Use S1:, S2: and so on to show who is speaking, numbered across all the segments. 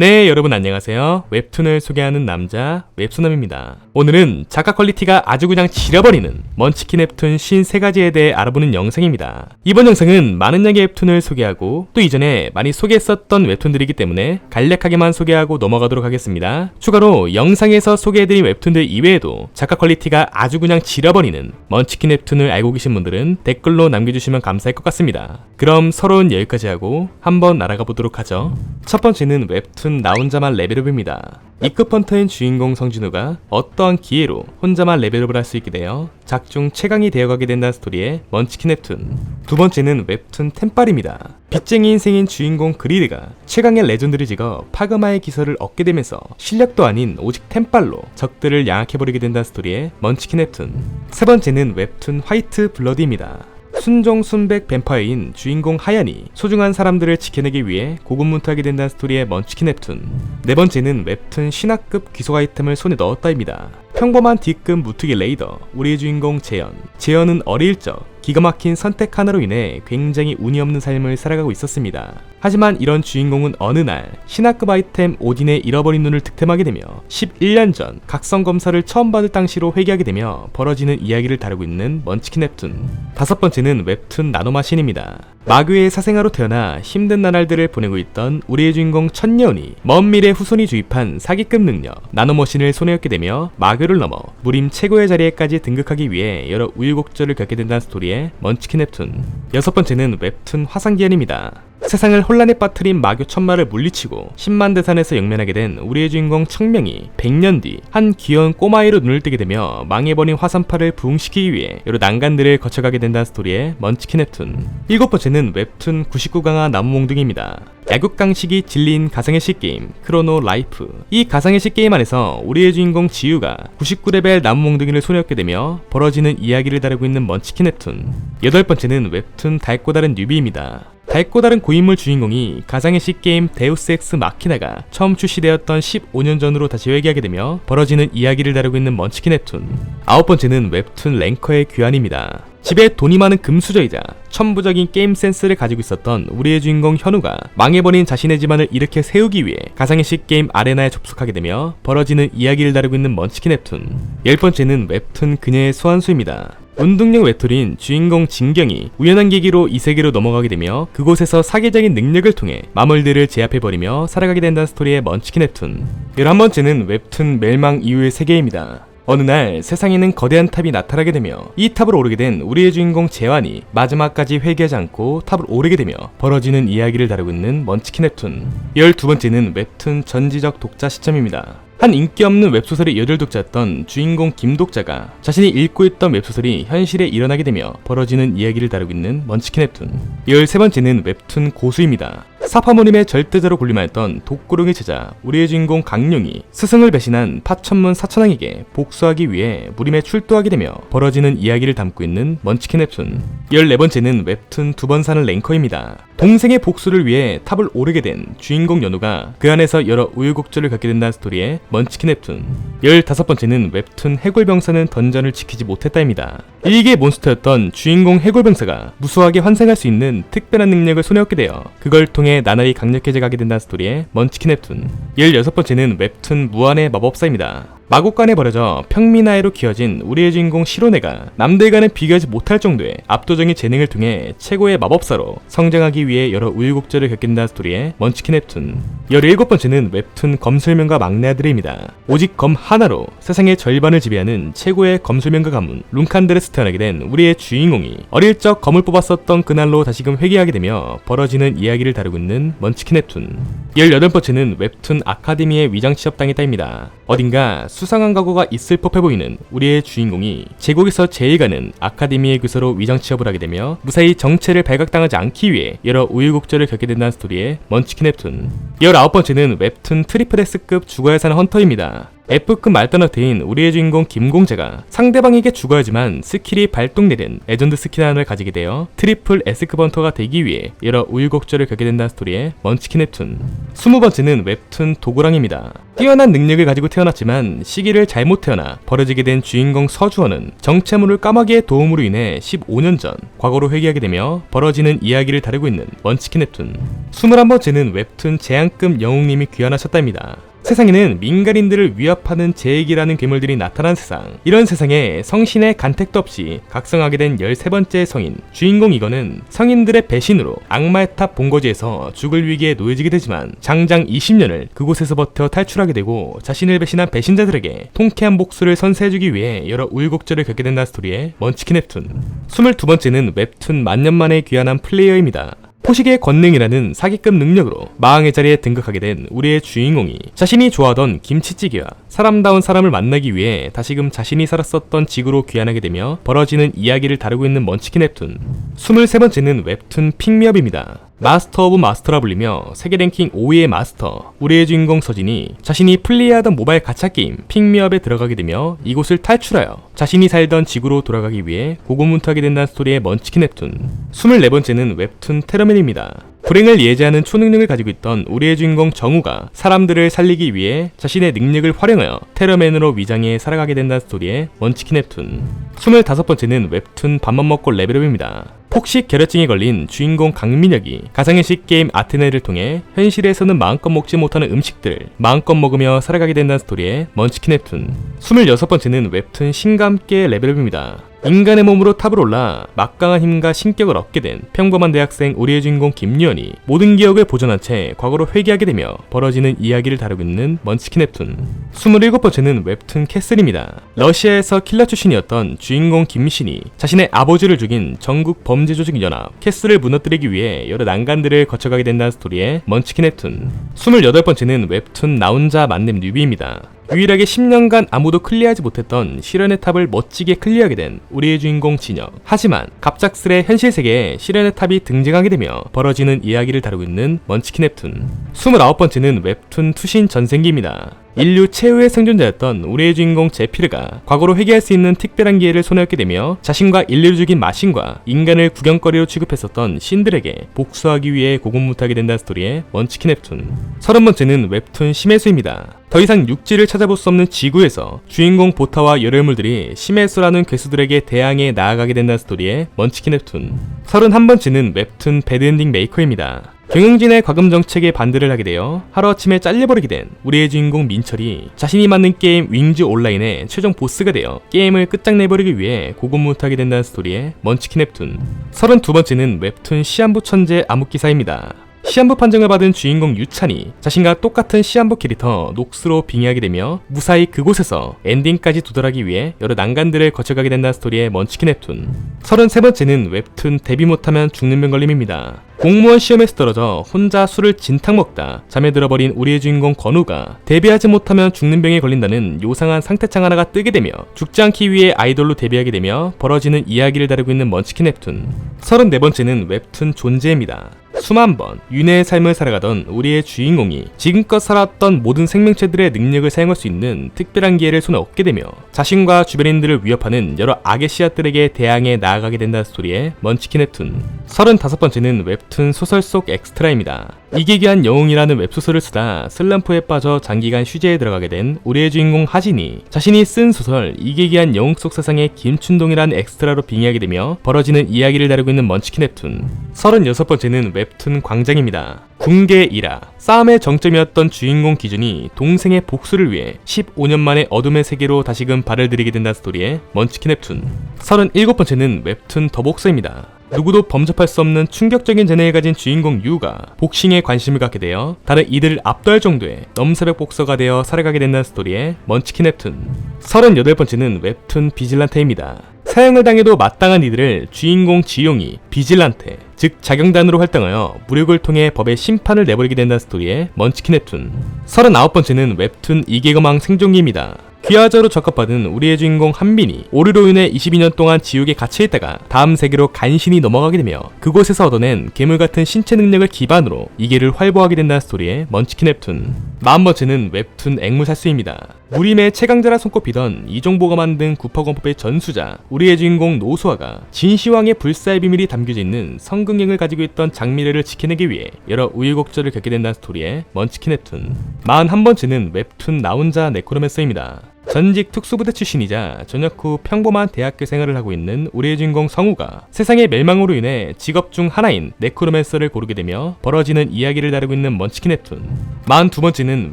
S1: 네, 여러분 안녕하세요. 웹툰을 소개하는 남자, 웹소남입니다. 오늘은 작가 퀄리티가 아주 그냥 지려버리는 먼치킨 웹툰 53가지에 대해 알아보는 영상입니다. 이번 영상은 많은 양의 웹툰을 소개하고 또 이전에 많이 소개했었던 웹툰들이기 때문에 간략하게만 소개하고 넘어가도록 하겠습니다. 추가로 영상에서 소개해드린 웹툰들 이외에도 작가 퀄리티가 아주 그냥 지려버리는 먼치킨 웹툰을 알고 계신 분들은 댓글로 남겨주시면 감사할 것 같습니다. 그럼 서로는 여기까지 하고 한번 날아가 보도록 하죠. 첫 번째는 웹툰 나 혼자만 레벨업입니다. E급 헌터인 주인공 성진우가 어떠한 기회로 혼자만 레벨업을 할 수 있게 되어 작중 최강이 되어가게 된다는 스토리의 먼치킨 웹툰. 두 번째는 웹툰 템빨입니다. 빚쟁이 인생인 주인공 그리드가 최강의 레전드를 찍어 파그마의 기설을 얻게 되면서 실력도 아닌 오직 템빨로 적들을 양악해버리게 된다는 스토리의 먼치킨 웹툰. 세 번째는 웹툰 화이트 블러드입니다. 순종 순백 뱀파이어인 주인공 하얀이 소중한 사람들을 지켜내기 위해 고군분투하게 된다는 스토리의 먼치킨 웹툰. 네 번째는 웹툰 신화급 귀속 아이템을 손에 넣었다입니다. 평범한 D급 무투기 레이더 우리의 주인공 재현. 재현은 어릴 적 기가 막힌 선택 하나로 인해 굉장히 운이 없는 삶을 살아가고 있었습니다. 하지만 이런 주인공은 어느 날 신화급 아이템 오딘의 잃어버린 눈을 득템하게 되며 11년 전 각성 검사를 처음 받을 당시로 회귀하게 되며 벌어지는 이야기를 다루고 있는 먼치킨 웹툰. 다섯 번째는 웹툰 나노마신입니다. 마귀의 사생아로 태어나 힘든 나날들을 보내고 있던 우리의 주인공 천녀운이 먼 미래 후손이 주입한 사기급 능력 나노머신을 손에 얻게 되며 마귀를 넘어 무림 최고의 자리에까지 등극하기 위해 여러 우유곡절을 겪게 된다는 스토리 의 먼치킨 웹툰 여섯 번째는 웹툰 화상기현입니다. 세상을 혼란에 빠뜨린 마교 천마를 물리치고 10만 대산에서 영면하게 된 우리의 주인공 청명이 100년 뒤 한 귀여운 꼬마아이로 눈을 뜨게 되며 망해버린 화산파를 부흥시키기 위해 여러 난간들을 거쳐가게 된다는 스토리의 먼치킨 웹툰 일곱 번째는 웹툰 99강화 나무몽둥이입니다. 야국강식이 진리인 가상의 시게임 크로노 라이프 이 가상의 시게임 안에서 우리의 주인공 지유가 99레벨 나무몽둥이를 손에 얻게 되며 벌어지는 이야기를 다루고 있는 먼치킨 웹툰 여덟 번째는 웹툰 달고 다른 뉴비입니다. 밝고 다른 고인물 주인공이 가상의 C게임 데우스 엑스 마키나가 처음 출시되었던 15년 전으로 다시 회귀하게 되며 벌어지는 이야기를 다루고 있는 먼치킨 웹툰 아홉 번째는 웹툰 랭커의 귀환입니다. 집에 돈이 많은 금수저이자 천부적인 게임 센스를 가지고 있었던 우리의 주인공 현우가 망해버린 자신의 집안을 일으켜 세우기 위해 가상의 C게임 아레나에 접속하게 되며 벌어지는 이야기를 다루고 있는 먼치킨 웹툰 열 번째는 웹툰 그녀의 소환수입니다. 운동용 웹툰인 주인공 진경이 우연한 계기로 이 세계로 넘어가게 되며 그곳에서 사계적인 능력을 통해 마물들을 제압해버리며 살아가게 된다는 스토리의 먼치킨 웹툰 11번째는 웹툰 멸망 이후의 세계입니다. 어느 날 세상에는 거대한 탑이 나타나게 되며 이 탑을 오르게 된 우리의 주인공 재환이 마지막까지 회개하지 않고 탑을 오르게 되며 벌어지는 이야기를 다루고 있는 먼치킨 웹툰 12번째는 웹툰 전지적 독자 시점입니다. 한 인기 없는 웹소설의 여덟 독자였던 주인공 김독자가 자신이 읽고 있던 웹소설이 현실에 일어나게 되며 벌어지는 이야기를 다루고 있는 먼치킨 웹툰 13번째는 웹툰 고수입니다. 사파모님의 절대자로 군림하였던 독구룡의 제자 우리의 주인공 강룡이 스승을 배신한 파천문 사천왕에게 복수하기 위해 무림에 출두하게 되며 벌어지는 이야기를 담고 있는 먼치킨 웹툰 14번째는 웹툰 두 번 사는 랭커입니다. 동생의 복수를 위해 탑을 오르게 된 주인공 연우가 그 안에서 여러 우유곡절을 갖게 된다는 스토리의 먼치킨 웹툰 15번째는 웹툰 해골병사는 던전을 지키지 못했다입니다. 일개 몬스터였던 주인공 해골병사가 무수하게 환생할 수 있는 특별한 능력을 손에 얻게 되어 그걸 통해 나날이 강력해져 가게 된다는 스토리의 먼치킨 웹툰 16번째는 웹툰 무한의 마법사입니다. 마곡간에 버려져 평민아이로 키워진 우리의 주인공 시로네가 남들과는 비교하지 못할 정도의 압도적인 재능을 통해 최고의 마법사로 성장하기 위해 여러 우유곡절을 겪는다는 스토리의 먼치킨 웹툰 17번째는 웹툰 검술명가 막내 아들입니다. 오직 검 하나로 세상의 절반을 지배하는 최고의 검술명가 가문 룬칸드레스 태어나게 된 우리의 주인공이 어릴 적 검을 뽑았었던 그날로 다시금 회귀하게 되며 벌어지는 이야기를 다루고 있는 먼치킨 웹툰 18번째는 웹툰 아카데미의 위장 취업당했다입니다. 어딘가 수상한 각오가 있을 법해 보이는 우리의 주인공이 제국에서 제일 가는 아카데미의 교사로 위장 취업을 하게 되며 무사히 정체를 발각당하지 않기 위해 여러 우유곡절을 겪게 된다는 스토리의 먼치킨 웹툰 19번째는 웹툰 트리플 S급 죽어야 사는 헌터입니다. F급 말단어태인 우리의 주인공 김공재가 상대방에게 죽어야지만 스킬이 발동되는 레전드 스킬 하나를 가지게 되어 트리플 S급 헌터가 되기 위해 여러 우유곡절을 겪게 된다는 스토리의 먼치킨 웹툰 20번째는 웹툰 도구랑입니다. 뛰어난 능력을 가지고 태어났지만 시기를 잘못 태어나 버려지게 된 주인공 서주원은 정체물을 까마귀의 도움으로 인해 15년 전 과거로 회귀하게 되며 벌어지는 이야기를 다루고 있는 먼치킨 웹툰 21번째는 웹툰 재앙급 영웅님이 귀환하셨답니다. 세상에는 민간인들을 위협하는 제액이라는 괴물들이 나타난 세상. 이런 세상에 성신의 간택도 없이 각성하게 된 13번째 성인. 주인공 이거는 성인들의 배신으로 악마의 탑 본거지에서 죽을 위기에 놓여지게 되지만 장장 20년을 그곳에서 버텨 탈출하게 되고 자신을 배신한 배신자들에게 통쾌한 복수를 선사해주기 위해 여러 우유곡절을 겪게 된다는 스토리의 먼치킨 웹툰. 22번째는 웹툰 만년 만에 귀환한 플레이어입니다. 포식의 권능이라는 사기급 능력으로 마왕의 자리에 등극하게 된 우리의 주인공이 자신이 좋아하던 김치찌개와 사람다운 사람을 만나기 위해 다시금 자신이 살았었던 지구로 귀환하게 되며 벌어지는 이야기를 다루고 있는 먼치킨 웹툰 23번째는 웹툰 핑미업입니다. 마스터 오브 마스터라 불리며 세계 랭킹 5위의 마스터 우리의 주인공 서진이 자신이 플레이하던 모바일 가챠 게임 핑미업에 들어가게 되며 이곳을 탈출하여 자신이 살던 지구로 돌아가기 위해 고군분투하게 된다는 스토리의 먼치킨 웹툰 24번째는 웹툰 테러맨입니다. 불행을 예지하는 초능력을 가지고 있던 우리의 주인공 정우가 사람들을 살리기 위해 자신의 능력을 활용하여 테러맨으로 위장해 살아가게 된다는 스토리의 먼치킨 웹툰 25번째는 웹툰 밥만 먹고 레벨업입니다. 폭식 결혈증에 걸린 주인공 강민혁이 가상현실 게임 아테네를 통해 현실에서는 마음껏 먹지 못하는 음식들 마음껏 먹으며 살아가게 된다는 스토리의 먼치킨 웹툰 26번째는 웹툰 신과 함께 레벨업입니다. 인간의 몸으로 탑을 올라 막강한 힘과 신격을 얻게 된 평범한 대학생 우리의 주인공 김유연이 모든 기억을 보존한 채 과거로 회귀하게 되며 벌어지는 이야기를 다루고 있는 먼치킨 웹툰 27번째는 웹툰 캐슬입니다. 러시아에서 킬러 출신이었던 주인공 김신이 자신의 아버지를 죽인 전국 범죄 조직 연합 캐슬을 무너뜨리기 위해 여러 난간들을 거쳐가게 된다는 스토리의 먼치킨 웹툰 28번째는 웹툰 나 혼자 만렙 뉴비입니다. 유일하게 10년간 아무도 클리어하지 못했던 실현의 탑을 멋지게 클리어하게 된 우리의 주인공 진혁. 하지만 갑작스레 현실 세계에 실현의 탑이 등장하게 되며 벌어지는 이야기를 다루고 있는 먼치킨 웹툰. 29번째는 웹툰 투신 전생기입니다. 인류 최후의 생존자였던 우리의 주인공 제피르가 과거로 회귀할 수 있는 특별한 기회를 손에 얻게 되며 자신과 인류를 죽인 마신과 인간을 구경거리로 취급했었던 신들에게 복수하기 위해 고군분투하게 된다는 스토리의 먼치킨 웹툰 30번째는 웹툰 심해수입니다. 더 이상 육지를 찾아볼 수 없는 지구에서 주인공 보타와 열혈물들이 심해수라는 괴수들에게 대항해 나아가게 된다는 스토리의 먼치킨 웹툰 31번째는 웹툰 배드엔딩 메이커입니다. 경영진의 과금 정책에 반대를 하게 되어 하루아침에 잘려버리게 된 우리의 주인공 민철이 자신이 만든 게임 윙즈 온라인의 최종 보스가 되어 게임을 끝장내버리기 위해 고군분투하게 된다는 스토리의 먼치킨 웹툰 32번째는 웹툰 시한부 천재 암흑기사입니다. 시한부 판정을 받은 주인공 유찬이 자신과 똑같은 시한부 캐릭터 녹스로 빙의하게 되며 무사히 그곳에서 엔딩까지 도달하기 위해 여러 난간들을 거쳐가게 된다는 스토리의 먼치킨 웹툰 33번째는 웹툰 데뷔 못하면 죽는 병 걸림입니다. 공무원 시험에서 떨어져 혼자 술을 진탕 먹다 잠에 들어버린 우리의 주인공 건우가 데뷔하지 못하면 죽는 병에 걸린다는 요상한 상태창 하나가 뜨게 되며 죽지 않기 위해 아이돌로 데뷔하게 되며 벌어지는 이야기를 다루고 있는 먼치킨 웹툰 34번째는 웹툰 존재입니다. 수만 번 윤회의 삶을 살아가던 우리의 주인공이 지금껏 살았던 모든 생명체들의 능력을 사용할 수 있는 특별한 기회를 손에 얻게 되며 자신과 주변인들을 위협하는 여러 악의 씨앗들에게 대항해 나아가게 된다는 스토리의 먼치킨 웹툰 35번째는 웹툰 소설 속 엑스트라입니다. 이기기한 영웅이라는 웹소설을 쓰다 슬럼프에 빠져 장기간 휴재에 들어가게 된 우리의 주인공 하진이 자신이 쓴 소설 이기기한 영웅 속 세상의 김춘동이라는 엑스트라로 빙의하게 되며 벌어지는 이야기를 다루고 있는 먼치킨 웹툰 36번째는 웹툰 광장입니다. 궁계 일화 싸움의 정점이었던 주인공 기준이 동생의 복수를 위해 15년 만에 어둠의 세계로 다시금 발을 들이게 된다는 스토리의 먼치킨 웹툰 37번째는 웹툰 더복서입니다. 누구도 범접할 수 없는 충격적인 재능을 가진 주인공 유가 복싱에 관심을 갖게 되어 다른 이들을 압도할 정도의 넘사벽 복서가 되어 살아가게 된다는 스토리의 먼치킨 웹툰 38번째는 웹툰 비질란테입니다. 사형을 당해도 마땅한 이들을 주인공 지용이 비질란테 즉 자경단으로 활동하여 무력을 통해 법의 심판을 내버리게 된다는 스토리의 먼치킨 웹툰 39번째는 웹툰 이계거망 생존기입니다. 귀화자로 적합받은 우리의 주인공 한빈이 오류로 인해 22년 동안 지옥에 갇혀있다가 다음 세계로 간신히 넘어가게 되며 그곳에서 얻어낸 괴물 같은 신체 능력을 기반으로 이계를 활보하게 된다는 스토리의 먼치킨 웹툰 40번째는 웹툰 앵무살수입니다. 무림의 최강자라 손꼽히던 이종보가 만든 구파권법의 전수자 우리의 주인공 노수아가 진시황의 불사의 비밀이 담겨져 있는 성극령을 가지고 있던 장미래를 지켜내기 위해 여러 우여곡절을 겪게 된다는 스토리의 먼치킨 웹툰 41번째는 웹툰 나 혼자 네코로맨서입니다. 전직 특수부대 출신이자 전역 후 평범한 대학교 생활을 하고 있는 우리의 주인공 성우가 세상의 멸망으로 인해 직업 중 하나인 네크로맨서를 고르게 되며 벌어지는 이야기를 다루고 있는 먼치킨 웹툰 42번째는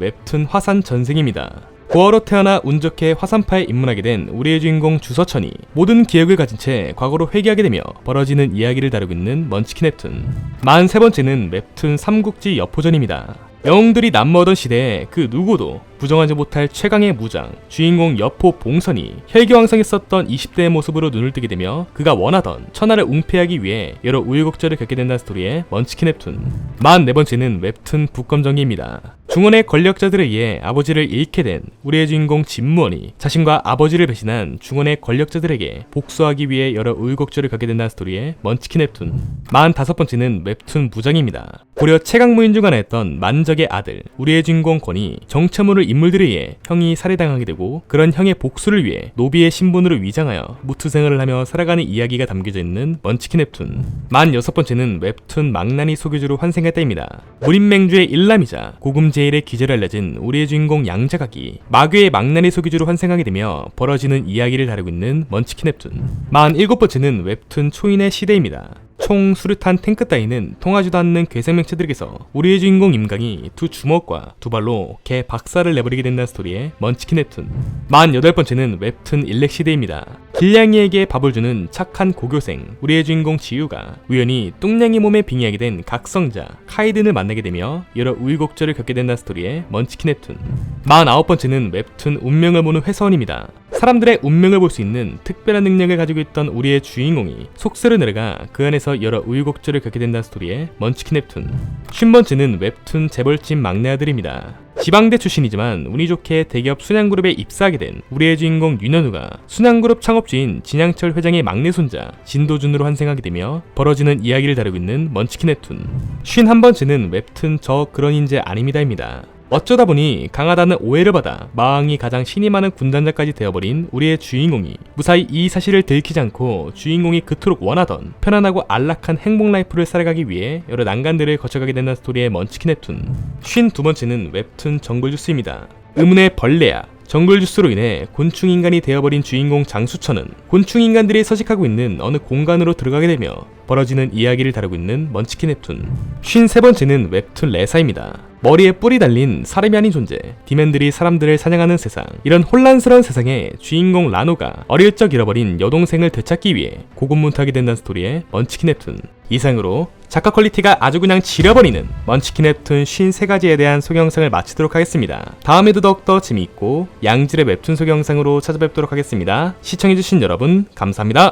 S1: 웹툰 화산 전생입니다. 고아로 태어나 운 좋게 화산파에 입문하게 된 우리의 주인공 주서천이 모든 기억을 가진 채 과거로 회귀하게 되며 벌어지는 이야기를 다루고 있는 먼치킨 웹툰 43번째는 웹툰 삼국지 여포전입니다. 영웅들이 남모던 시대에 그 누구도 부정하지 못할 최강의 무장, 주인공 여포 봉선이 혈기왕성했었던 20대의 모습으로 눈을 뜨게 되며 그가 원하던 천하를 웅패하기 위해 여러 우여곡절을 겪게 된다는 스토리의 먼치킨 웹툰 44번째는 웹툰 북검정기입니다. 중원의 권력자들에 의해 아버지를 잃게 된 우리의 주인공 진무원이 자신과 아버지를 배신한 중원의 권력자들에게 복수하기 위해 여러 우여곡절을 겪게 된다는 스토리의 먼치킨 웹툰 45번째는 웹툰 무장입니다. 고려 최강무인 중 하나였던 만적의 아들 우리의 주인공 권이 정체모를 인물들에 의해 형이 살해당하게 되고 그런 형의 복수를 위해 노비의 신분으로 위장하여 무투생활을 하며 살아가는 이야기가 담겨져 있는 먼치킨 웹툰 46번째는 웹툰 망나니 소교주로 환생할 때입니다. 무림맹주의 일남이자 고금 제일의 기재로 알려진 우리의 주인공 양자각이 마괴의 망나니 소교주로 환생하게 되며 벌어지는 이야기를 다루고 있는 먼치킨 웹툰 47번째는 웹툰 초인의 시대입니다. 총 수류탄 탱크 따위는 통하지도 않는 괴생명체들에게서 우리의 주인공 임강이 두 주먹과 두 발로 개 박살을 내버리게 된다는 스토리의 먼치킨 웹툰 48번째는 웹툰 일렉 시대입니다. 길냥이에게 밥을 주는 착한 고교생 우리의 주인공 지유가 우연히 뚱냥이 몸에 빙의하게 된 각성자 카이든을 만나게 되며 여러 우유곡절을 겪게 된다는 스토리의 먼치킨 웹툰 49번째는 웹툰 운명을 보는 회사원입니다. 사람들의 운명을 볼 수 있는 특별한 능력을 가지고 있던 우리의 주인공이 속세로 내려가 그 안에서 여러 우유곡절을 겪게 된다는 스토리의 먼치킨 웹툰 50번째는 웹툰 재벌집 막내 아들입니다. 지방대 출신이지만 운이 좋게 대기업 순양그룹에 입사하게 된 우리의 주인공 윤현우가 순양그룹 창업주인 진양철 회장의 막내 손자 진도준으로 환생하게 되며 벌어지는 이야기를 다루고 있는 먼치킨 웹툰 51번째는 웹툰 저 그런 인재 아닙니다입니다. 어쩌다 보니 강하다는 오해를 받아 마왕이 가장 신이 많은 군단장까지 되어버린 우리의 주인공이 무사히 이 사실을 들키지 않고 주인공이 그토록 원하던 편안하고 안락한 행복 라이프를 살아가기 위해 여러 난간들을 거쳐가게 된다는 스토리의 먼치킨 웹툰 52번째는 웹툰 정글 주스입니다. 의문의 벌레야 정글 주스로 인해 곤충 인간이 되어버린 주인공 장수천은 곤충 인간들이 서식하고 있는 어느 공간으로 들어가게 되며 벌어지는 이야기를 다루고 있는 먼치킨 웹툰 53번째는 웹툰 레사입니다. 머리에 뿔이 달린 사람이 아닌 존재, 디맨들이 사람들을 사냥하는 세상. 이런 혼란스러운 세상에 주인공 라노가 어릴 적 잃어버린 여동생을 되찾기 위해 고군분투하게 된다는 스토리의 먼치킨 웹툰. 이상으로 작가 퀄리티가 아주 그냥 지려버리는 먼치킨 웹툰 53가지에 대한 소개영상을 마치도록 하겠습니다. 다음에도 더욱더 재미있고 양질의 웹툰 소개영상으로 찾아뵙도록 하겠습니다. 시청해주신 여러분 감사합니다.